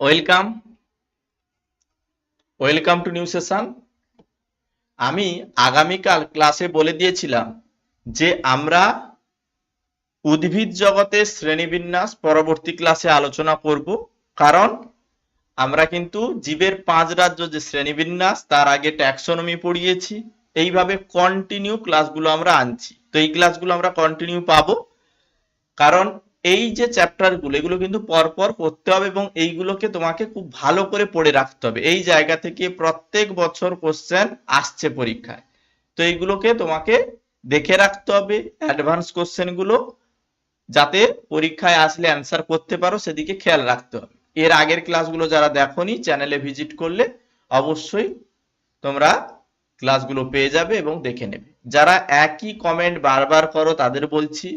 Welcome. Welcome to new session. আমি আগামীকাল ক্লাসে বলে দিয়েছিলাম যে আমরা উদ্ভিদ জগতের শ্রেণীবিন্যাস পরবর্তী ক্লাসে আলোচনা করব, কারণ আমরা কিন্তু জীবের পাঁচ রাজ্য যে শ্রেণীবিন্যাস, তার আগে ট্যাক্সোনমি পড়িয়েছি, এইভাবে কন্টিনিউ ক্লাসগুলো আমরা আনছি। তো এই ক্লাসগুলো আমরা কন্টিনিউ পাবো, কারণ এই যে চ্যাপ্টারগুলো এগুলো কিন্তু পরপর পড়তে হবে এবং এইগুলোকে তোমাকে খুব ভালো করে পড়ে রাখতে হবে। এই জায়গা থেকে প্রত্যেক বছর কোশ্চেন আসছে পরীক্ষায়। তো এইগুলোকে তোমাকে দেখে রাখতে হবে অ্যাডভান্স কোশ্চেনগুলো, যাতে পরীক্ষায় আসলে অ্যান্সার করতে পারো, সেদিকে খেয়াল রাখতে হবে। এর আগের ক্লাসগুলো যারা দেখোনি চ্যানেলে ভিজিট করলে অবশ্যই তোমরা ক্লাসগুলো পেয়ে যাবে এবং দেখে নেবে। যারা একই কমেন্ট বারবার করো, তাদের বলছি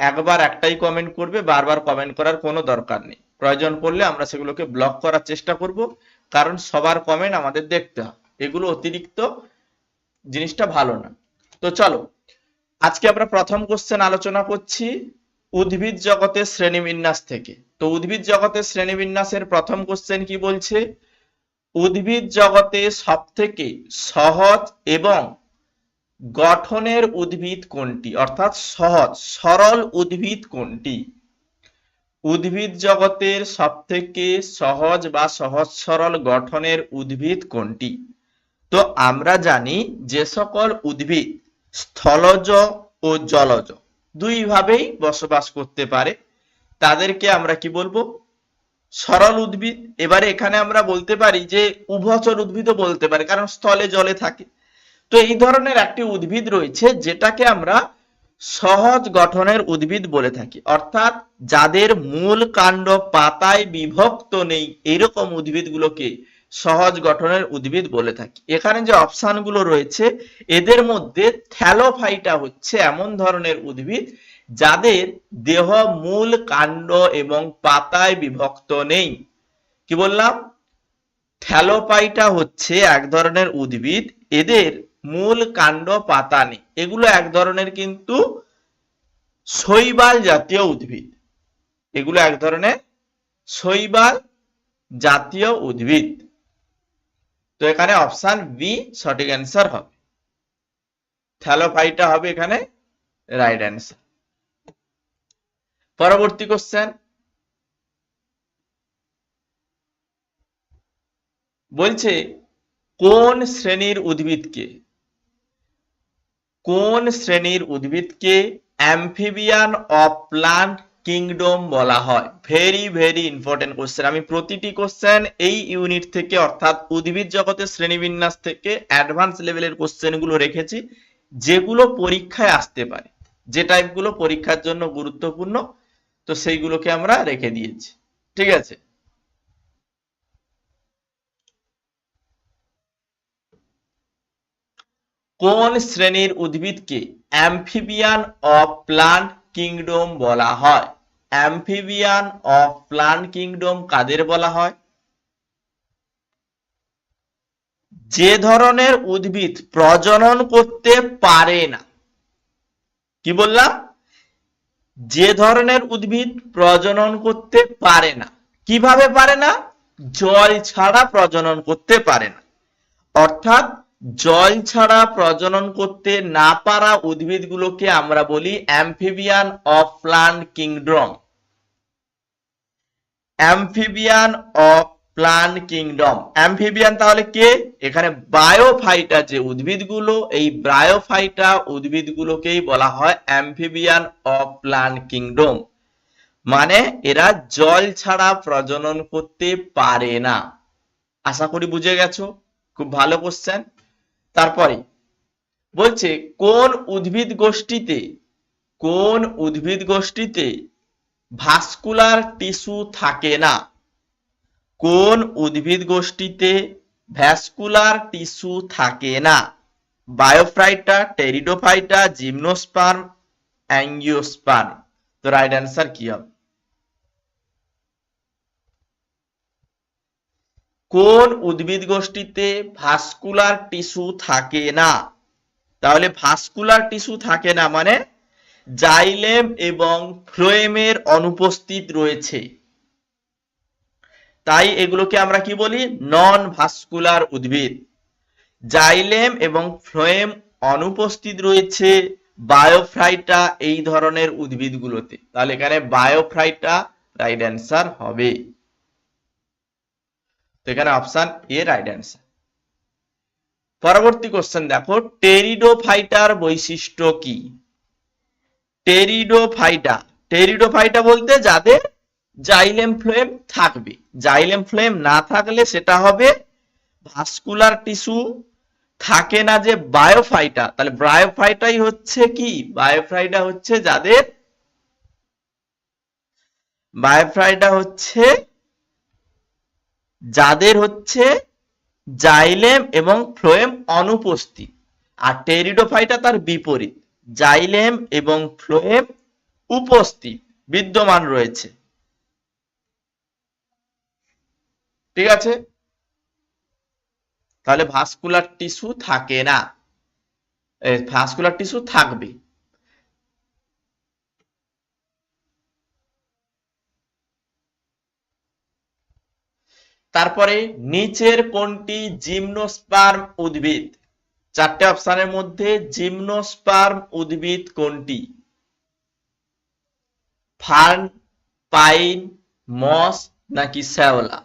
একবার একটাই কমেন্ট করবে, বারবার কমেন্ট করার কোনো দরকার নেই। প্রয়োজন পড়লে আমরা সেগুলোকে ব্লক করার চেষ্টা করব, কারণ সবার কমেন্ট আমাদের দেখতে হয় এগুলো অতিরিক্ত জিনিসটা ভালো না। তো চলো, আজকে আমরা প্রথম কোশ্চেন আলোচনা করছি উদ্ভিদ জগতের শ্রেণীবিন্যাস থেকে। তো উদ্ভিদ জগতের শ্রেণীবিন্যাসের প্রথম কোশ্চেন কি বলছে? উদ্ভিদ জগতে সব থেকে সহজ এবং গঠনের উদ্ভিদ কোনটি? অর্থাৎ সহজ, সরল উদ্ভিদ কোনটি? উদ্ভিদ জগতের সবথেকে সহজ বা সহজ সরল গঠনের উদ্ভিদ কোনটি? তো আমরা জানি যে সকল উদ্ভিদ স্থলজ ও জলজ দুই ভাবেই বসবাস করতে পারে। তাদেরকে আমরা কি বলব? সরল উদ্ভিদ। এবারে এখানে আমরা বলতে পারি যে উভচর উদ্ভিদও বলতে পারে, কারণ স্থলে জলে থাকে। তো এই ধরনের একটি উদ্ভিদ রয়েছে যেটাকে আমরা সহজ গঠনের উদ্ভিদ বলে থাকি। অর্থাৎ যাদের মূল কাণ্ড পাতায় বিভক্ত নেই, এরকম উদ্ভিদগুলোকে সহজ গঠনের উদ্ভিদ বলে থাকি। এখানে যে অপশানগুলো রয়েছে, এদের মধ্যে থ্যালোফাইটা হচ্ছে এমন ধরনের উদ্ভিদ যাদের দেহ মূল কাণ্ড এবং পাতায় বিভক্ত নেই। কি বললাম? থ্যালোপাইটা হচ্ছে এক ধরনের উদ্ভিদ। এদের মূল কাণ্ড পাতা নেই এগুলো এক ধরনের কিন্তু শৈবাল জাতীয় উদ্ভিদ। এগুলো এক ধরনের শৈবাল জাতীয় উদ্ভিদ। তো এখানে অপশন বি সঠিক অ্যান্সার হবে। থ্যালোফাইটা হবে এখানে রাইট অ্যান্সার পরবর্তী কোশ্চেন বলছে, কোন শ্রেণির উদ্ভিদকে কোন শ্রেণির উদ্ভিদকে অ্যাম্ফিবিয়ান অফ প্লান্ট কিংডম বলা হয়? ভেরি ভেরি ইম্পর্টেন্ট কোশ্চেন আমি প্রতিটি কোশ্চেন এই ইউনিট থেকে, অর্থাৎ উদ্ভিদ জগতের শ্রেণীবিন্যাস থেকে অ্যাডভান্স লেভেলের কোশ্চেনগুলো রেখেছি, যেগুলো পরীক্ষায় আসতে পারে। যে টাইপগুলো পরীক্ষার জন্য গুরুত্বপূর্ণ, তো সেইগুলোকে আমরা রেখে দিয়েছি। ঠিক আছে? কোন শ্রেণির উদ্ভিদকে অ্যাম্ফিবিয়ান অফ প্লান্ট কিংডম বলা হয়? অ্যাম্ফিবিয়ান অফ প্লান্ট কিংডম কাদের বলা হয়? যে ধরনের উদ্ভিদ প্রজনন করতে পারে না। কি বললাম? যে ধরনের উদ্ভিদ প্রজনন করতে পারে না। কীভাবে পারে না? জল ছাড়া প্রজনন করতে পারে না। অর্থাৎ জল ছাড়া প্রজনন করতে না পারা উদ্ভিদগুলোকে আমরা বলি amphibian of plant kingdom amphibian of plant kingdom amphibian তাহলে কে? এখানে বায়োফাইটা যে উদ্ভিদগুলো, এই বায়োফাইটা উদ্ভিদগুলোকেই বলা হয় অ্যাম্ফিবিয়ান অফ প্লান্ট কিংডম মানে এরা জল ছাড়া প্রজনন করতে পারে না। আশা করি বুঝে গেছো? খুব ভালো কোশ্চেন তারপরে বলছে, কোন উদ্ভিদ গোষ্ঠীতে, কোন উদ্ভিদ গোষ্ঠীতে ভাস্কুলার টিস্যু থাকে না? কোন উদ্ভিদ গোষ্ঠীতে ভ্যাসকুলার টিস্যু থাকে না? Bryophyta, pteridophyta, gymnosperm, angiosperm. তো রাইট অ্যান্সার কি হবে? কোন উদ্ভিদ গোষ্ঠীতে ভাস্কুলার টিস্যু থাকে না? তাহলে ভাস্কুলার টিস্যু থাকে না মানে জাইলেম এবং ফ্লোয়েমের অনুপস্থিত রয়েছে। তাই এগুলোকে আমরা কি বলি? নন ভাস্কুলার উদ্ভিদ। জাইলেম এবং ফ্লোয়েম অনুপস্থিত রয়েছে বায়োফ্রাইটা এই ধরনের উদ্ভিদগুলোতে। তাহলে এখানে বায়োফ্রাইটা রাইট অ্যান্সার হবে। তো এখানে অপশন এ রাইট অ্যান্সার পরবর্তী কোশ্চেন দেখো টেরিডোফাইটার বৈশিষ্ট্য কি? টেরিডোফাইটা টেরিডোফাইটা বলতে যাদের জাইলেম ফ্লোয়েম থাকবে। জাইলেম ফ্লোয়েম না থাকলে সেটা হবে ভাস্কুলার টিস্যু। থাকে না যে বায়োফাইটা, তাহলে বায়োফাইটাই হচ্ছে কি? বায়োফাইটা হচ্ছে যাদের, বায়োফাইটা হচ্ছে যাদের হচ্ছে জাইলেম এবং ফ্লোয়েম অনুপস্থিত। আর টেরিডোফাইটা তার বিপরীত। জাইলেম এবং ফ্লোয়েম উপস্থিত, বিদ্যমান রয়েছে। ঠিক আছে? তাহলে ভাস্কুলার টিস্যু থাকে না। ভাস্কুলার টিস্যু থাকবে তারপরে নিচের কোনটি জিমনোস্পার্ম উদ্ভিদ? চারটে অপশনের মধ্যে জিমনোস্পার্ম উদ্ভিদ কোনটি? ফার্ন, পাইন, মস নাকি শ্যাওলা?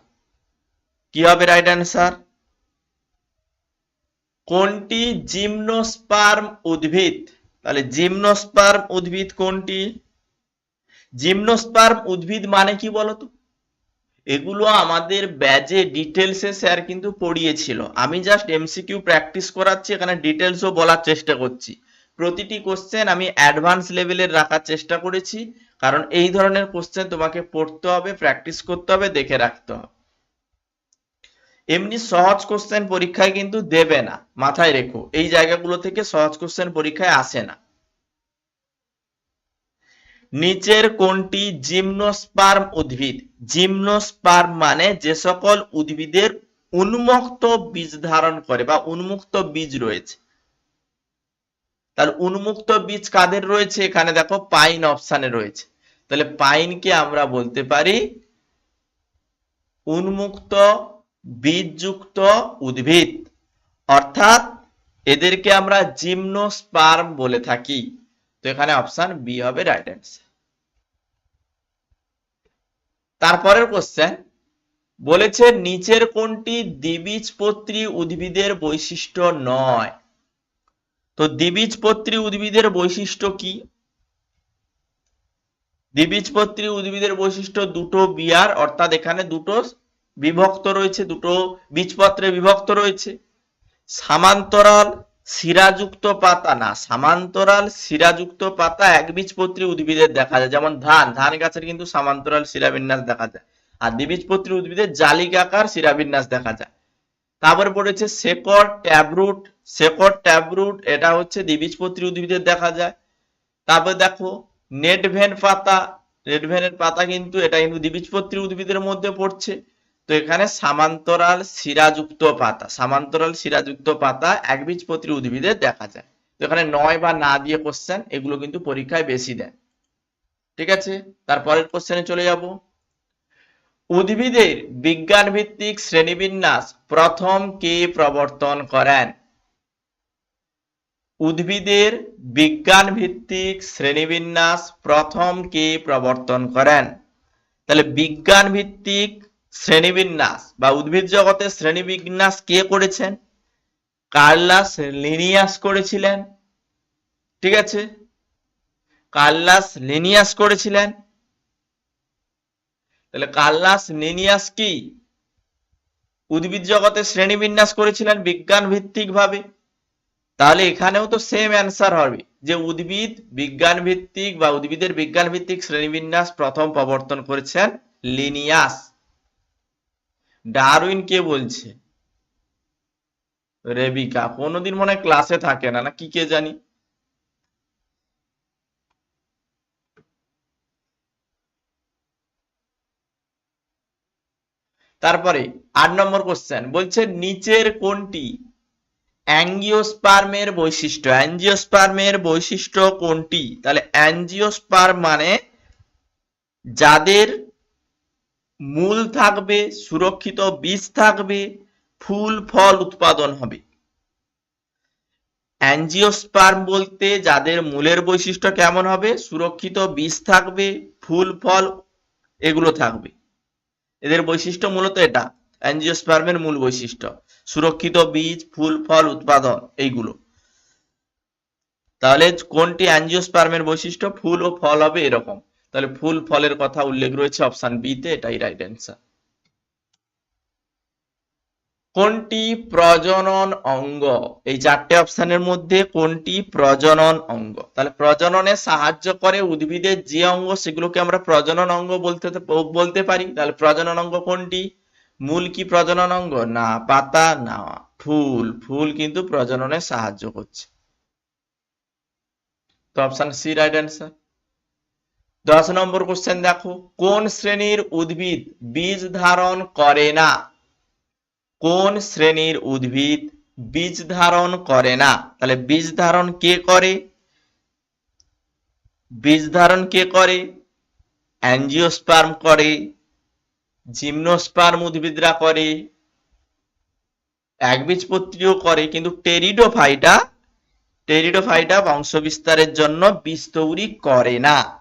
কি হবে রাইট অ্যান্সার? কোনটি জিমনোস্পার্ম উদ্ভিদ? তাহলে জিমনোস্পার্ম উদ্ভিদ কোনটি? জিমনোস্পার্ম উদ্ভিদ মানে কি বলতো? এগুলো আমাদের ব্যাজে ডিটেলসে স্যার কিন্তু পড়িয়েছিল। আমি জাস্ট এমসিকিউ প্র্যাকটিস করাচ্ছি, এখানে ডিটেলসও বলার চেষ্টা করছি। প্রতিটি কোশ্চেন আমি অ্যাডভান্স লেভেলের রাখার চেষ্টা করেছি, কারণ এই ধরনের কোশ্চেন তোমাকে পড়তে হবে প্র্যাকটিস করতে হবে, দেখে রাখতে হবে। এমনি সহজ কোশ্চেন পরীক্ষায় কিন্তু দেবে না, মাথায় রেখো। এই জায়গাগুলো থেকে সহজ কোশ্চেন পরীক্ষায় আসে না। নিচের কোনটি জিমনোস্পার্ম উদ্ভিদ? জিমনোস্পার্ম মানে যে সকল উদ্ভিদের উন্মুক্ত বীজ ধারণ করে বা উন্মুক্ত বীজ রয়েছে। তাহলে উন্মুক্ত বীজ কাদের রয়েছে? এখানে দেখো পাইন অপশানে রয়েছে। তাহলে পাইনকে আমরা বলতে পারি উন্মুক্ত বীজযুক্ত উদ্ভিদ। অর্থাৎ এদেরকে আমরা জিমনোস্পার্ম বলে থাকি। তো এখানে অপশন বি হবে রাইট অ্যান্সার তারপরের কোশ্চেন বলেছে নিচের কোনটি দ্বিবীজপত্রী উদ্ভিদের বৈশিষ্ট্য নয়? তো দ্বিবীজপত্রী উদ্ভিদের বৈশিষ্ট্য কি? দ্বিবীজপত্রী উদ্ভিদের বৈশিষ্ট্য দুটো বিয়ার অর্থাৎ এখানে দুটো বিভক্ত রয়েছে, দুটো বীজপত্রে বিভক্ত রয়েছে। সামান্তরাল শিরাযুক্ত পাতা না, সামান্তরাল শিরাযুক্ত পাতা একবীজপত্রী উদ্ভিদের দেখা যায়। যেমন ধান ধান গাছের কিন্তু সামান্তরাল শিরাবিন্যাস দেখা যায়। আর দ্বিবীজপত্রী উদ্ভিদের জালিকাকার শিরাবিন্যাস দেখা যায়। তারপরে পড়েছে শেকড়, ট্যাবরুট। শেকড়, ট্যাবরুট, এটা হচ্ছে দ্বিবীজপত্রী উদ্ভিদের দেখা যায়। তারপর দেখো নেট ভেন পাতা। নেট ভেনের পাতা কিন্তু, এটা কিন্তু দ্বিবীজপত্রী উদ্ভিদের মধ্যে পড়ছে। তো এখানে সামান্তরাল শিরাযুক্ত পাতা, সামান্তরাল শিরাযুক্ত পাতা একবীজপত্রী উদ্ভিদের দেখা যায়। তো এখানে নয় বা না দিয়ে কোশ্চেন এগুলো কিন্তু পরীক্ষায় বেশি দেয়। ঠিক আছে? তারপরের কোশ্চেনে চলে যাব। উদ্ভিদের বিজ্ঞান ভিত্তিক শ্রেণীবিন্যাস প্রথম কে প্রবর্তন করেন? উদ্ভিদের বিজ্ঞান ভিত্তিক শ্রেণীবিন্যাস প্রথম কে প্রবর্তন করেন? তাহলে বিজ্ঞান ভিত্তিক শ্রেণীবিন্যাস বা উদ্ভিদ জগতে শ্রেণীবিন্যাস কে করেছেন? কার্লাস লিনিয়াস করেছিলেন। ঠিক আছে? কার্লাস লিনিয়াস করেছিলেন। তাহলে কার্লাস লিনিয়াস কি? উদ্ভিদ জগতে শ্রেণীবিন্যাস করেছিলেন বিজ্ঞান ভিত্তিক ভাবে তাহলে এখানেও তো সেম অ্যান্সার হবে, যে উদ্ভিদ বিজ্ঞান ভিত্তিক বা উদ্ভিদের বিজ্ঞান ভিত্তিক শ্রেণীবিন্যাস প্রথম প্রবর্তন করেছেন লিনিয়াস। ডারউইন কে বলছে? রেবিকা, কোনোদিন মনে হয় ক্লাসে থাকে না না কি কে জানি? তারপরে আট নম্বর কোশ্চেন বলছে নিচের কোনটি? অ্যাঞ্জিওস্পার্মের বৈশিষ্ট্য। অ্যাঞ্জিওস্পার্মের বৈশিষ্ট্য কোনটি? তাহলে অ্যাঞ্জিওস্পার্ম মানে যাদের মূল থাকবে, সুরক্ষিত বীজ থাকবে, ফুল, ফল উৎপাদন হবে। অ্যাঞ্জিওস্পার্ম বলতে যাদের মূলের বৈশিষ্ট্য কেমন হবে? সুরক্ষিত বীজ থাকবে, ফুল, ফল এগুলো থাকবে। এদের বৈশিষ্ট্য মূলত এটা অ্যাঞ্জিওস্পার্মের মূল বৈশিষ্ট্য। সুরক্ষিত বীজ, ফুল, ফল উৎপাদন, এইগুলো। তাহলে কোনটি অ্যাঞ্জিওস্পার্মের বৈশিষ্ট্য? ফুল ও ফল হবে এরকম। তাহলে ফুল ফলের কথা উল্লেখ রয়েছে অপশন বি তে, এটাই রাইট অ্যান্সার কোনটি প্রজনন অঙ্গ? এই চারটে অপশানের মধ্যে কোনটি প্রজনন অঙ্গ? তাহলে প্রজননে সাহায্য করে উদ্ভিদের যে অঙ্গ, সেগুলোকে আমরা প্রজনন অঙ্গ বলতে বলতে পারি। তাহলে প্রজনন অঙ্গ কোনটি? মূল কি প্রজনন অঙ্গ? না, পাতা, না, ফুল। ফুল কিন্তু প্রজননে সাহায্য করছে। তো অপশন সি রাইট অ্যান্সার দশ নম্বর কোশ্চেন দেখো, কোন শ্রেণির উদ্ভিদ বীজ ধারণ করে না? কোন শ্রেণির উদ্ভিদ বীজ ধারণ করে না? তাহলে বীজ ধারণ কে করে? বীজ ধারণ কে করে? অ্যাঞ্জিওস্পার্ম করে, জিমনোস্পার্ম উদ্ভিদরা করে, একবীজপত্রীও করে, কিন্তু টেরিডোফাইটা টেরিডোফাইটা বংশ বিস্তারের জন্য বীজ তৈরি করে না।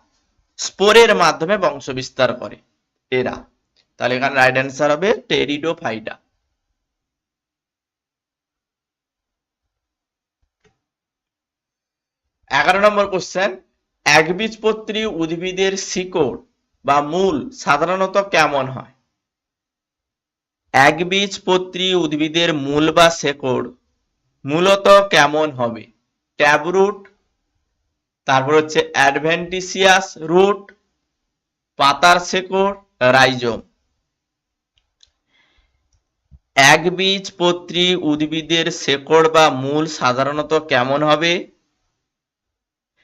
স্পোরের মাধ্যমে বংশ বিস্তার করে। এরা। তাহলে এখানে রাইট অ্যান্সার হবে টেরিডোফাইটা এগারো নম্বর কোশ্চেন একবীজপত্রী উদ্ভিদের শিকড় বা মূল সাধারণত কেমন হয়? একবীজপত্রী উদ্ভিদের মূল বা শেকড় মূলত কেমন হবে? ট্যাবরুট তারপর হচ্ছে অ্যাডভেন্টিসিয়াস রুট, পাতার শেকড়, রাইজোম। একবীজপত্রী উদ্ভিদের শেকড় বা মূল সাধারণত কেমন হবে?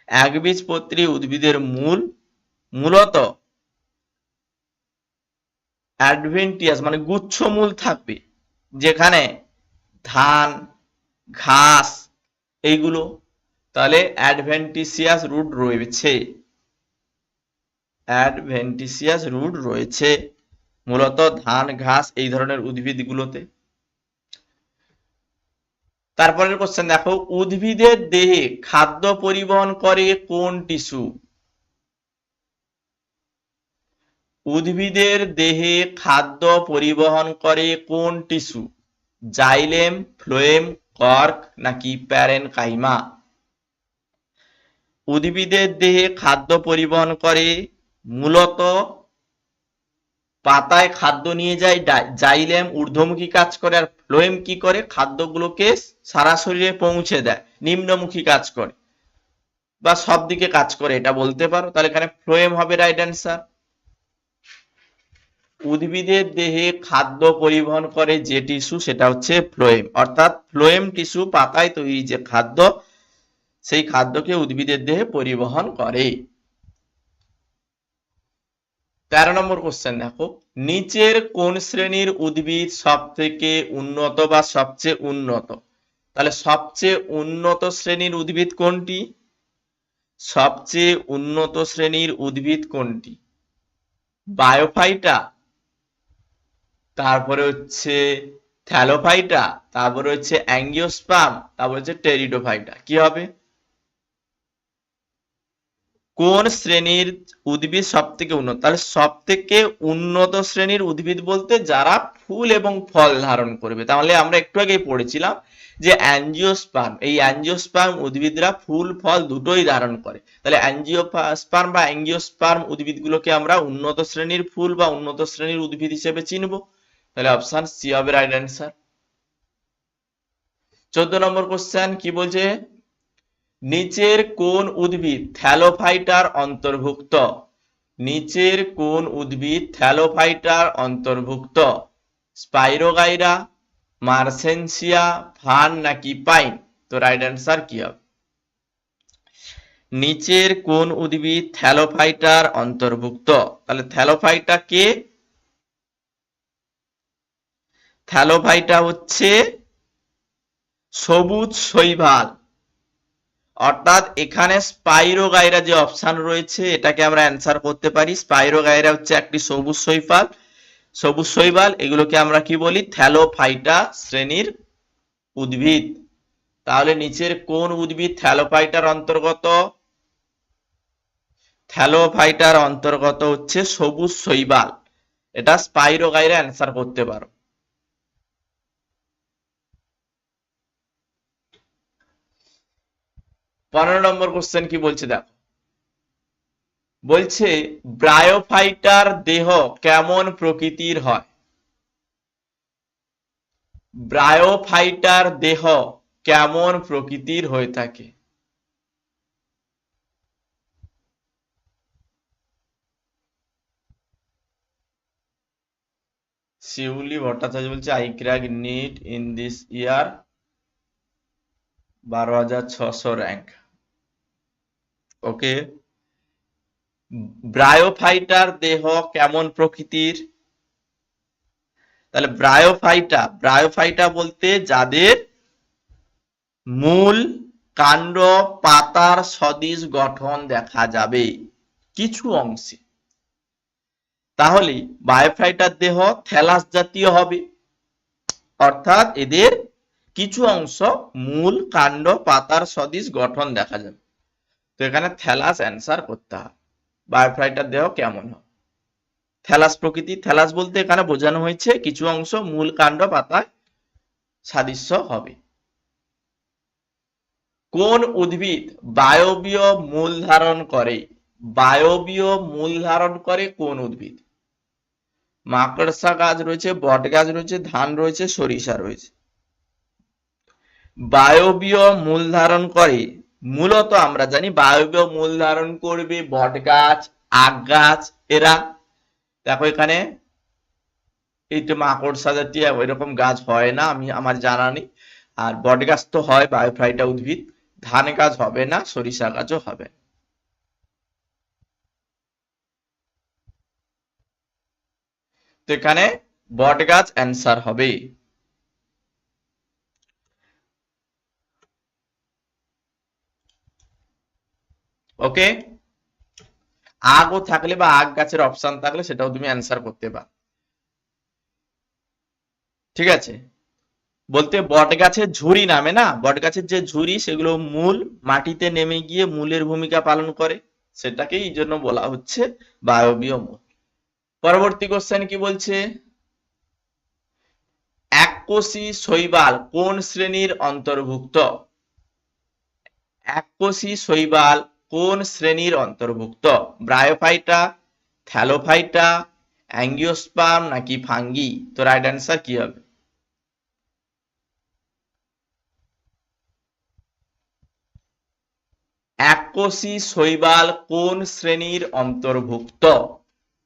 একবীজপত্রী উদ্ভিদের মূল, মূলত অ্যাডভেন্টিয়াস মানে গুচ্ছমূল থাকবে, যেখানে ধান, ঘাস, এইগুলো তাহলে অ্যাডভেন্টিসিয়াস রুট রয়েছে। অ্যাডভেন্টিসিয়াস রুট রয়েছে। মূলত ধান, ঘাস এই ধরনের উদ্ভিদগুলোতে। তারপরের কোশ্চেন দেখো, উদ্ভিদের দেহে খাদ্য পরিবহন করে কোন টিস্যু? উদ্ভিদের দেহে খাদ্য পরিবহন করে কোন টিস্যু? জাইলেম, ফ্লোয়েম, কর্ক নাকি প্যারেনকাইমা? উদ্ভিদের দেহে খাদ্য পরিবহন করে, মূলত পাতায় খাদ্য নিয়ে যায় জাইলেম ঊর্ধ্বমুখী কাজ করে, আর ফ্লোয়েম কি করে? খাদ্যগুলোকে সারা শরীরে পৌঁছে দেয়, নিম্নমুখী কাজ করে, বা সব দিকে কাজ করে, এটা বলতে পারো? তাহলে এখানে ফ্লোয়েম হবে রাইট অ্যান্সার। উদ্ভিদের দেহে খাদ্য পরিবহন করে যে টিস্যু, সেটা হচ্ছে ফ্লোয়েম। অর্থাৎ ফ্লোয়েম টিস্যু পাতায় তৈরি যে খাদ্য সেই খাদ্যকে উদ্ভিদের দেহে পরিবহন করে। তেরো নম্বর কোশ্চেন দেখো। নিচের কোন শ্রেণির উদ্ভিদ সব থেকে উন্নত বা সবচেয়ে উন্নত? তাহলে সবচেয়ে উন্নত শ্রেণির উদ্ভিদ কোনটি? সবচেয়ে উন্নত শ্রেণির উদ্ভিদ কোনটি? বায়োফাইটা, তারপরে হচ্ছে থ্যালোফাইটা, তারপরে হচ্ছে অ্যাঙ্গিওস্পাম, তারপরে হচ্ছে টেরিডোফাইটা। কি হবে? কোন শ্রেণির উদ্ভিদ সব থেকে উন্নত? তাহলে সব থেকে উন্নত শ্রেণির উদ্ভিদ বলতে যারা ফুল এবং ফল ধারণ করবে। তাহলে আমরা একটু আগেই পড়েছিলাম যে অ্যাঞ্জিওস্পার্ম, এই অ্যাঞ্জিওস্পার্ম উদ্ভিদরা ফুল, ফল দুটোই ধারণ করে। তাহলে অ্যাঞ্জিওস্পার্ম বা অ্যাঙ্গিওস্পার্ম উদ্ভিদগুলোকে আমরা উন্নত শ্রেণির ফুল বা উন্নত শ্রেণির উদ্ভিদ হিসেবে চিনব। তাহলে অপশন সি হবে রাইট অ্যান্সার। চোদ্দ নম্বর কোশ্চেন কি বলছে? নিচের কোন উদ্ভিদ থ্যালোফাইটার অন্তর্ভুক্ত। নিচের কোন উদ্ভিদ থ্যালোফাইটার অন্তর্ভুক্ত। স্পাইরোগাইরা, মার্সেনসিয়া, ফান নাকি পাইন? তো রাইট অ্যান্সার কি হবে? নিচের কোন উদ্ভিদ থ্যালোফাইটার অন্তর্ভুক্ত। তাহলে থ্যালোফাইটা কে? থ্যালোফাইটা হচ্ছে সবুজ শৈবাল। অর্থাৎ এখানে স্পাইরোগাইরা যে অপশান রয়েছে, এটাকে আমরা অ্যান্সার করতে পারি। স্পাইরোগাইরা হচ্ছে একটি সবুজ শৈবাল। সবুজ শৈবাল, এগুলোকে আমরা কি বলি? থ্যালোফাইটা শ্রেণির উদ্ভিদ। তাহলে নিচের কোন উদ্ভিদ থ্যালোফাইটার অন্তর্গত? থ্যালোফাইটার অন্তর্গত হচ্ছে সবুজ শৈবাল। এটা স্পাইরোগাইরা অ্যান্সার করতে পারো। পনেরো নম্বর কোশ্চেন কি বলছে দেখো। বলছে ব্রায়োফাইটার দেহ কেমন প্রকৃতির হয়? ব্রায়োফাইটার দেহ কেমন প্রকৃতির হয়ে থাকে? শিউলি ভট্টাচার্য বলছে I crack NEET in this year বারো হাজার ছশো র্যাঙ্ক ওকে? ব্রায়োফাইটার দেহ কেমন প্রকৃতির? তাহলে ব্রায়োফাইটা ব্রায়োফাইটা বলতে যাদের মূল কাণ্ড, পাতার সদিশ গঠন দেখা যাবে, কিছু অংশে। তাহলে বায়োফাইটার দেহ থ্যালাস জাতীয় হবে, অর্থাৎ এদের কিছু অংশ মূল কাণ্ড, পাতার সদিশ গঠন দেখা যাবে। তো এখানে থ্যালাস অ্যান্সার করতে হবে বায়োফাইটার দেহ কেমন হয়? থ্যালাস প্রকৃতি থ্যালাস বলতে এখানে বোঝানো হয়েছে কিছু অংশ মূল কাণ্ড পাতায় সাদৃশ্য হবে। কোন উদ্ভিদ বায়বীয় মূল ধারণ করে? বায়বীয় মূল ধারণ করে কোন উদ্ভিদ? মাকড়সা গাছ রয়েছে, বট গাছ রয়েছে, ধান রয়েছে, সরিষা রয়েছে। বায়বীয় মূল ধারণ করে মূলত আমরা জানি বায়বীয় মূল ধারণ করবে বট গাছ, আখ গাছ, এরা। দেখো এখানে এই তো মাকড়সা জাতীয় ওইরকম গাছ হয় না, আমি আমার জানা নেই। আর বট গাছ তো হয় বায়োফ্রাইটা উদ্ভিদ। ধান গাছ হবে না, সরিষা গাছও হবে। তো এখানে বট গাছ অ্যান্সার হবে। ওকে? আগও থাকলে বা আগ গাছের অপশন থাকলে সেটাও তুমি অ্যান্সার করতে পারো। ঠিক আছে? বলতে বট গাছের ঝুড়ি নামে না? বট গাছের যে ঝুড়ি, সেগুলো মূল মাটিতে নেমে গিয়ে মূলের ভূমিকা পালন করে। সেটাকে এই জন্য বলা হচ্ছে বায়বীয় মূল। পরবর্তী কোশ্চেন কি বলছে? এককোষী শৈবাল কোন শ্রেণির অন্তর্ভুক্ত? এককোষী শৈবাল কোন শ্রেণির অন্তর্ভুক্ত? ব্রায়োফাইটা, থ্যালোফাইটা, অ্যাঙ্গিওস্পার্ম নাকি ফাঙ্গি? তো রাইট অ্যান্সার কি হবে? এককোষী শৈবাল কোন শ্রেণির অন্তর্ভুক্ত?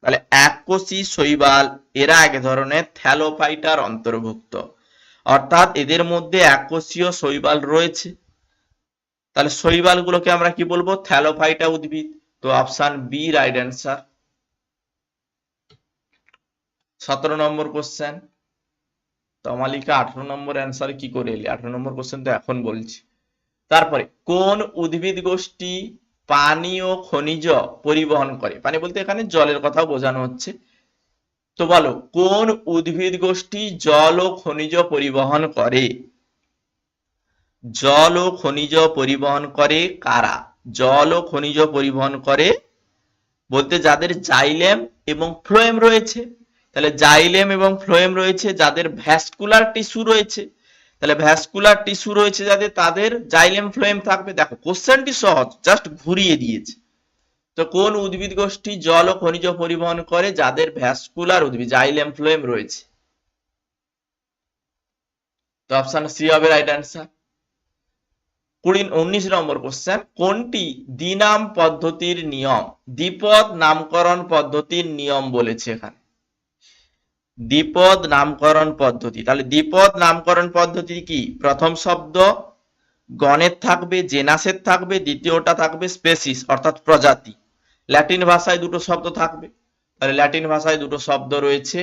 তাহলে এককোষী শৈবাল, এরা এক ধরনের থ্যালোফাইটার অন্তর্ভুক্ত। অর্থাৎ এদের মধ্যে এককোষীয় শৈবাল রয়েছে। তাহলে শৈবাল গুলোকে আমরা কি বলব? থ্যালোফাইটা উদ্ভিদ। তো অপশন বি, রাইট অ্যান্সার। সতেরো নম্বর কোশ্চেন। তমালিকা আঠারো নম্বর অ্যান্সার কি করে এলি? আঠারো নম্বর কোশ্চেন তো এখন বলছি। তারপরে, কোন উদ্ভিদ গোষ্ঠী পানি ও খনিজ পরিবহন করে? পানি বলতে এখানে জলের কথাও বোঝানো হচ্ছে। তো বলো, কোন উদ্ভিদ গোষ্ঠী জল ও খনিজ পরিবহন করে? জল ও খনিজ পরিবহন করে কারা? জল ও খনিজ পরিবহন করে বলতে যাদের জাইলেম এবং ফ্লোয়েম রয়েছে। তাহলে জাইলেম এবং ফ্লোয়েম রয়েছে, যাদের ভ্যাসকুলার টিস্যু রয়েছে। তাহলে ভ্যাসকুলার টিস্যু রয়েছে যাদের, তাদের জাইলেম, ফ্লোয়েম থাকবে। দেখো, কোশ্চেনটি সহজ, জাস্ট ঘুরিয়ে দিয়েছে। তো কোন উদ্ভিদ গোষ্ঠী জল ও খনিজ পরিবহন করে, যাদের ভ্যাসকুলার উদ্ভিদ, জাইলেম, ফ্লোয়েম রয়েছে? তো অপশন সি হবে রাইট অ্যান্সার কুড়ি উনিশ নম্বর কোশ্চেন কোনটি দ্বিনাম পদ্ধতির নিয়ম? দ্বিপদ নামকরণ পদ্ধতির নিয়ম বলেছে এখানে। দ্বিপদ নামকরণ পদ্ধতি, তাহলে দ্বিপদ নামকরণ পদ্ধতি কি? প্রথম শব্দ, গণের থাকবে, জেনাসের থাকবে, দ্বিতীয়টা থাকবে স্পেসিস অর্থাৎ প্রজাতি। ল্যাটিন ভাষায় দুটো শব্দ থাকবে। তাহলে ল্যাটিন ভাষায় দুটো শব্দ রয়েছে।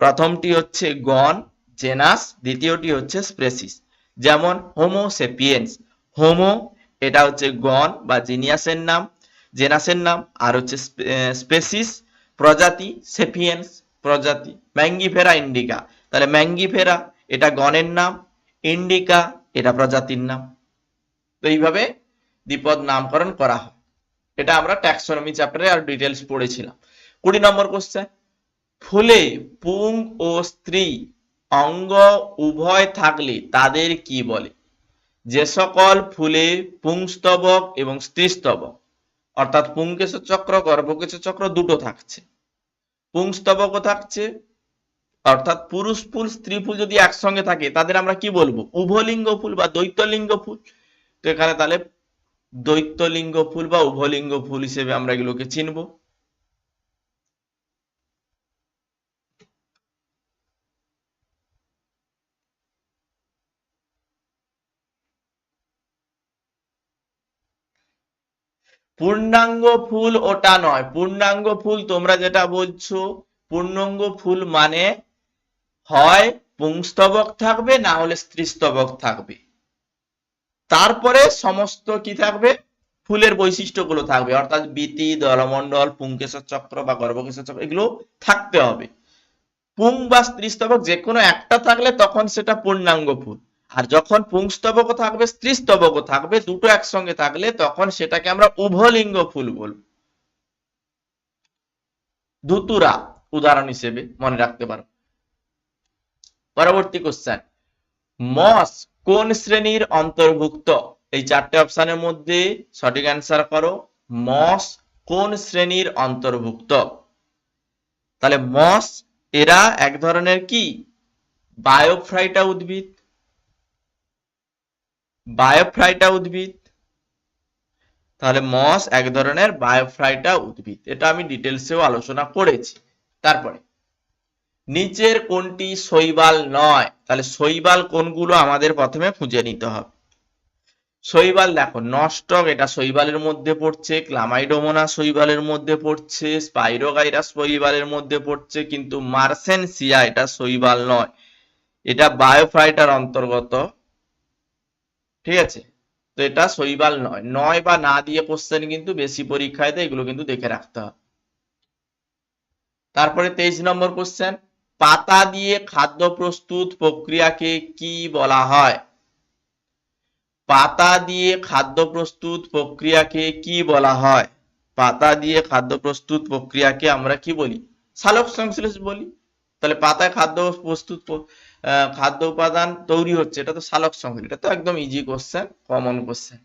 প্রথমটি হচ্ছে গণ, জেনাস, দ্বিতীয়টি হচ্ছে স্পেসিস যেমন হোমো সেপিয়েন্স হোমো এটা হচ্ছে গণ বা জিনিয়াসের নাম, জেনাসের নাম, আর হচ্ছে স্পেসিস প্রজাতি সেপিয়েন্স প্রজাতি। ম্যাঙ্গিফেরা ইন্ডিকা তাহলে ম্যাঙ্গিফেরা এটা গণের নাম ইন্ডিকা এটা প্রজাতির নাম। তো এইভাবে দ্বিপদ নামকরণ করা হয়। এটা আমরা ট্যাক্সোনমি চ্যাপ্টারে আর ডিটেলস পড়েছিলাম। কুড়ি নম্বর কোশ্চেন ফুলে, পুং ও স্ত্রী অঙ্গ উভয় থাকলে তাদের কি বলে? যে সকল ফুলে পুংস্তবক এবং স্ত্রীস্তবক, অর্থাৎ পুংকেশ চক্র, গর্ভকেশ চক্র দুটো থাকছে। পুংস্তবকও থাকছে, অর্থাৎ পুরুষ ফুল, স্ত্রী ফুল যদি একসঙ্গে থাকে, তাদের আমরা কি বলব? উভলিঙ্গ ফুল বা দ্বৈতলিঙ্গ ফুল। তো এখানে তাহলে দ্বৈতলিঙ্গ ফুল বা উভলিঙ্গ ফুল হিসেবে আমরা এগুলোকে চিনব। পূর্ণাঙ্গ ফুল ওটা নয়। পূর্ণাঙ্গ ফুল তোমরা যেটা বলছো, পূর্ণাঙ্গ ফুল মানে হয় পুংস্তবক থাকবে, না হলে স্ত্রীস্তবক থাকবে। তারপরে সমস্ত কি থাকবে? ফুলের বৈশিষ্ট্যগুলো থাকবে। অর্থাৎ বিতি, দলমণ্ডল, পুংকেশর চক্র বা গর্ভকেশর চক্র, এগুলো থাকতে হবে। পুং বা স্ত্রীস্তবক যে কোনো একটা থাকলে তখন সেটা পূর্ণাঙ্গ ফুল। আর যখন পুংস্তবকও থাকবে স্ত্রীস্তবকও থাকবে, দুটো একসঙ্গে থাকলে তখন সেটাকে আমরা উভলিঙ্গ ফুল বলব। ধুতুরা উদাহরণ হিসেবে মনে রাখতে পারো। পরবর্তী কোশ্চেন মস কোন শ্রেণির অন্তর্ভুক্ত? এই চারটে অপশনের মধ্যে সঠিক অ্যান্সার করো। মস কোন শ্রেণির অন্তর্ভুক্ত? তাহলে মস এরা এক ধরনের কি? বায়োফ্রাইটা উদ্ভিদ। বায়োফ্রাইটা উদ্ভিদ। তাহলে মস এক ধরনের বায়োফ্রাইটা উদ্ভিদ। এটা আমি ডিটেলসেও আলোচনা করেছি। তারপরে, নিচের কোনটি শৈবাল নয়? তাহলে শৈবাল কোনগুলো আমাদের প্রথমে খুঁজে নিতে হবে। শৈবাল দেখো নস্টক এটা শৈবালের মধ্যে পড়ছে, ক্লামাইডোমোনা শৈবালের মধ্যে পড়ছে স্পাইরোগাইরাস শৈবালের মধ্যে পড়ছে, কিন্তু মার্সেনসিয়া এটা শৈবাল নয়। এটা বায়োফ্রাইটার অন্তর্গত। ঠিক আছে? তো এটা শৈবাল নয়। নয় বা না দিয়ে কোশ্চেন কিন্তু বেশি পরীক্ষায় দেয়, এগুলো কিন্তু দেখে রাখতে হবে। তারপরে তেইশ নম্বর কোশ্চেন পাতা দিয়ে খাদ্য প্রস্তুত প্রক্রিয়াকে কি বলা হয়? পাতা দিয়ে খাদ্য প্রস্তুত প্রক্রিয়াকে কি বলা হয়? পাতা দিয়ে খাদ্য প্রস্তুত প্রক্রিয়াকে আমরা কি বলি? সালোক সংশ্লেষ বলি। তাহলে পাতায় খাদ্য প্রস্তুত খাদ্য উপাদান তৈরি হচ্ছে, এটা তো সালোক সংশ্লেষ এটা তো একদম easy question common question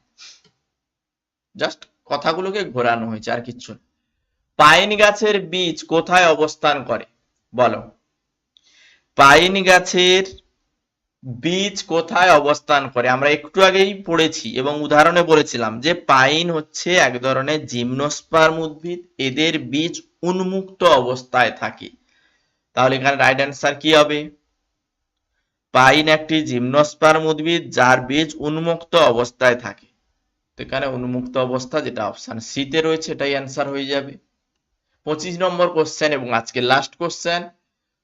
just কথাগুলোকে ঘোরানো হয়েছে আর কিচ্ছু পাইন গাছের বীজ কোথায় অবস্থান করে? বলো। পাইন গাছের বীজ কোথায় অবস্থান করে? আমরা একটু আগেই পড়েছি এবং উদাহরণে বলেছিলাম যে পাইন হচ্ছে এক ধরনের জিমনোস্পার্ম উদ্ভিদ, এদের বীজ উন্মুক্ত অবস্থায় থাকে। তাহলে এখানে রাইট অ্যান্সার কি হবে? পাইন একটি জিমনোস্পার্ম উদ্ভিদ যার বীজ উন্মুক্ত অবস্থায় থাকে। তো এখানে উন্মুক্ত অবস্থা যেটা অপশন সিতে রয়েছে, এটাই অ্যান্সার হয়ে যাবে। পঁচিশ নম্বর কোশ্চেন এবং আজকে লাস্ট কোশ্চেন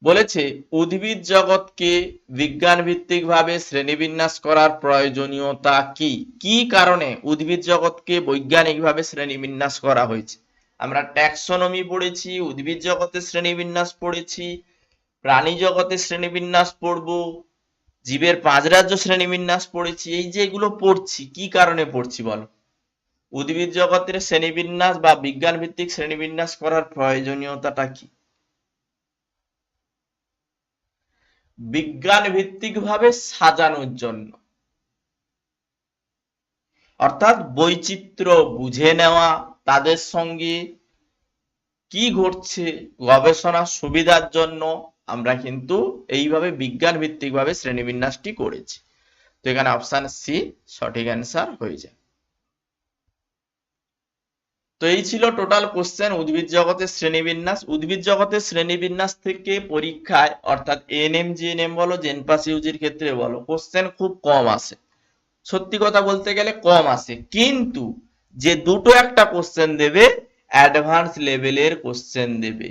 বলেছে, উদ্ভিদ জগৎকে বিজ্ঞান ভিত্তিক ভাবে শ্রেণীবিন্যাস করার প্রয়োজনীয়তা কি? কি কারণে উদ্ভিদ জগৎকে বৈজ্ঞানিকভাবে শ্রেণীবিন্যাস করা হয়েছে? আমরা ট্যাক্সোনমি পড়েছি, উদ্ভিদ জগতের শ্রেণীবিন্যাস পড়েছি, প্রাণী জগতের শ্রেণীবিন্যাস পড়ব জীবের পাঁচ রাজ্য শ্রেণীবিন্যাস পড়েছি, এই যে এগুলো পড়ছি, কি কারণে পড়ছি বলো? উদ্ভিদ জগতের শ্রেণীবিন্যাস বা বিজ্ঞান ভিত্তিক শ্রেণীবিন্যাস করার প্রয়োজনীয়তাটা কি? বিজ্ঞান ভিত্তিক ভাবে সাজানোর জন্য। অর্থাৎ বৈচিত্র্য বুঝে নেওয়া, তাদের সঙ্গে কি ঘটছে, গবেষণার সুবিধার জন্য আমরা কিন্তু এইভাবে বিজ্ঞান ভিত্তিক ভাবে শ্রেণীবিন্যাসটি করেছি। তো এখানে অপশন সি সঠিক অ্যান্সার হয়ে যায়। তো এই ছিল টোটাল কোশ্চেন উদ্ভিদ জগতের শ্রেণীবিন্যাস। উদ্ভিদ জগতের শ্রেণীবিন্যাস থেকে পরীক্ষায়, অর্থাৎ এন এনএম, জিএনএম বলো, জেনপাস, ইউজির ক্ষেত্রে বলো কোশ্চেন খুব কম আসে। সত্যি কথা বলতে গেলে কম আসে। কিন্তু যে দুটো একটা কোশ্চেন দেবে অ্যাডভান্স লেভেলের কোশ্চেন দেবে।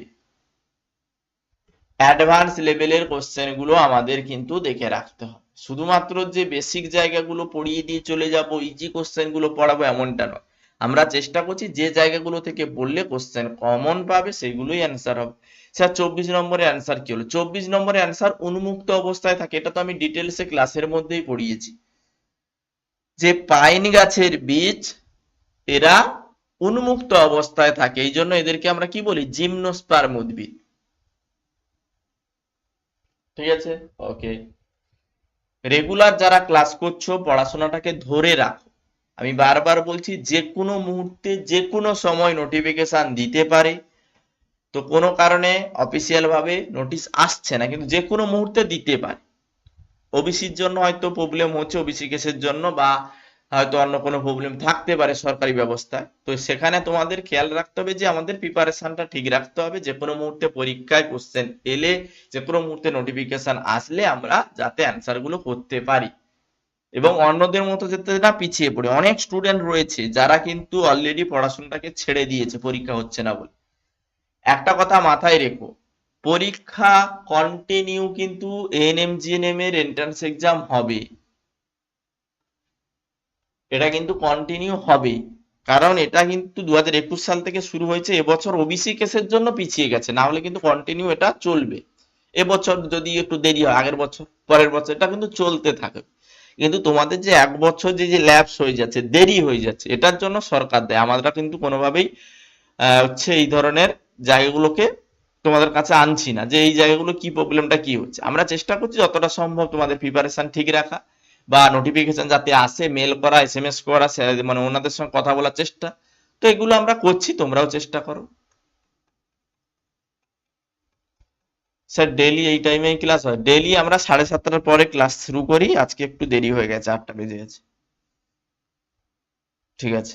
অ্যাডভান্স লেভেলের কোশ্চেনগুলো আমাদের কিন্তু দেখে রাখতে হবে। শুধুমাত্র যে বেসিক জায়গাগুলো পড়িয়ে দিয়ে চলে যাব ইজি কোশ্চেনগুলো পড়াবো এমনটা নয়। আমরা চেষ্টা করছি যে জায়গাগুলো থেকে বললে কোশ্চেন কমন পাবে, সেগুলোই অ্যান্সার হবে। স্যার, চব্বিশ নম্বরের অ্যান্সার কি হলো? চব্বিশ নম্বরের অ্যান্সার উন্মুক্ত অবস্থায় থাকে, এটা তো আমি ডিটেলসে ক্লাসের মধ্যেই পড়িয়েছি। যে পাইন গাছের বীজ, এরা উন্মুক্ত অবস্থায় থাকে এই জন্য এদেরকে আমরা কি বলি? জিমনোস্পার্ম উদ্ভিদ। ঠিক আছে? ওকে রেগুলার যারা ক্লাস করছ, পড়াশোনাটাকে ধরে রাখো। আমি বারবার বলছি, যে কোনো মুহূর্তে, যে কোনো সময় নোটিফিকেশন দিতে পারে। তো কোনো কারণে অফিসিয়াল ভাবে নোটিশ আসছে না, কিন্তু যে কোনো মুহূর্তে দিতে পারে। ওবিসির জন্য হয়তো প্রবলেম হচ্ছে ওবিসি কেসের জন্য বা হয়তো অন্য কোনো প্রবলেম থাকতে পারে সরকারি ব্যবস্থায় তো সেখানে তোমাদের খেয়াল রাখতে হবে যে আমাদের প্রিপারেশনটা ঠিক রাখতে হবে। যে কোনো মুহূর্তে পরীক্ষায় কোশ্চেন এলে, যে কোনো মুহূর্তে নোটিফিকেশন আসলে আমরা যাতে অ্যান্সারগুলো করতে পারি। এবং অন্যদের মতো যাতে না পিছিয়ে পড়ে। অনেক স্টুডেন্ট রয়েছে যারা কিন্তু অলরেডি পড়াশোনাটাকে ছেড়ে দিয়েছে, পরীক্ষা হচ্ছে না বলে। একটা কথা মাথায় রেখো, পরীক্ষা কন্টিনিউ কিন্তু এএনএমজিএনএম এর এন্ট্রান্স এক্সাম হবে। এটা কিন্তু কন্টিনিউ হবে কারণ এটা কিন্তু দু হাজার একুশ সাল থেকে শুরু হয়েছে, এবছর ওবিসি কেসের জন্য পিছিয়ে গেছে, না হলে কিন্তু কন্টিনিউ এটা চলবে। এবছর যদি একটু দেরি হয়, আগের বছর, পরের বছর, এটা কিন্তু চলতে থাকে। কিন্তু তোমাদের যে এক বছর যে যে ল্যাপস হয়ে যাচ্ছে, দেরি হয়ে যাচ্ছে, এটার জন্য সরকার দেয়। আমরা কিন্তু কোনোভাবেই হচ্ছে এই ধরনের জায়গাগুলোকে তোমাদের কাছে আনছি না, যে এই জায়গাগুলো কি প্রবলেমটা কি হচ্ছে। আমরা চেষ্টা করছি যতটা সম্ভব তোমাদের প্রিপারেশন ঠিক রাখা। বা নোটিফিকেশন যাতে আসে মেল করা এস এম এস করা মানে ওনাদের সঙ্গে কথা বলার চেষ্টা। তো এগুলো আমরা করছি, তোমরাও চেষ্টা করো। স্যার ডেলি এই টাইমে ক্লাস হয়। ডেলি আমরা সাড়ে সাতটার পরে ক্লাস শুরু করি। আজকে একটু দেরি হয়ে গেছে, আটটা বেজে গেছে। ঠিক আছে।